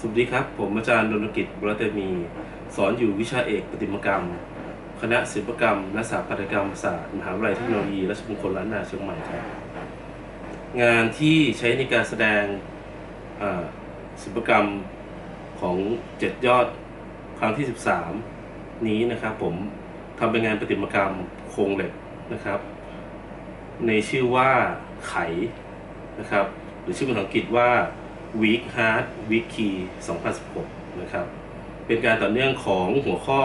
สวัสดีครับ ผมอาจารย์ดนกิจบุรเตมี สอนอยู่วิชาเอกประติมกรรม คณะศิลปกรรมและสถาปัตยกรรมศาสตร์มหาวิทยาลัยเทคโนโลยีราชมงคลล้านนาเชียงใหม่ครับ งานที่ใช้ในการแสดงศิลปกรรมของเจ็ดยอดครั้งที่ 13 นี้นะครับ ผมทำเป็นงานประติมกรรมโครงเหล็กนะครับ ในชื่อว่าไขนะครับ หรือชื่อภาษาอังกฤษว่า Week Heart Week Key 2016 นะครับ เป็นการต่อเนื่องของหัวข้อ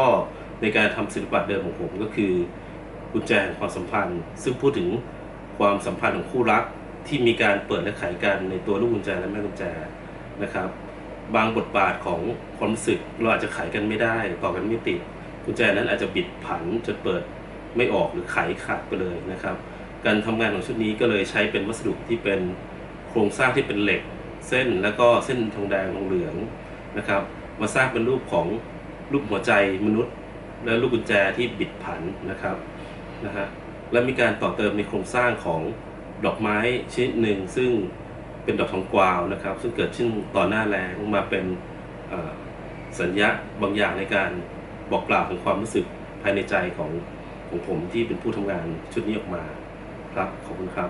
ในการทำศิลปะเดิมของผมก็คือกุญแจแห่งความสัมพันธ์ ซึ่งพูดถึงความสัมพันธ์ของคู่รักที่มีการเปิดและไขกันในตัวลูกกุญแจและแม่กุญแจนะครับ บางบทบาทของความรู้สึกเราอาจจะไขกันไม่ได้ต่อกันไม่ติดกุญแจนั้นอาจจะบิดผันจนเปิดไม่ออกหรือไขขาดไปเลยนะครับ การทำงานของชุดนี้ก็เลยใช้เป็นวัสดุที่เป็นโครงสร้างที่เป็นเหล็ก เส้นแล้วก็เส้นทองแดงทองเหลืองนะครับ มาสร้างเป็นรูปของรูปหัวใจมนุษย์ และลูกกุญแจที่บิดผันนะครับนะฮะและมีการต่อเติมในโครงสร้างของดอกไม้ชนิดหนึ่งซึ่งเป็นดอกทองกวาวนะครับ ซึ่งเกิดขึ้นต่อหน้าแรงมาเป็นสัญญาบางอย่างในการบอกกล่าวถึงความรู้สึกภายในใจของของผมที่เป็นผู้ทำงานชุดนี้ออกมาครับขอบคุณครับ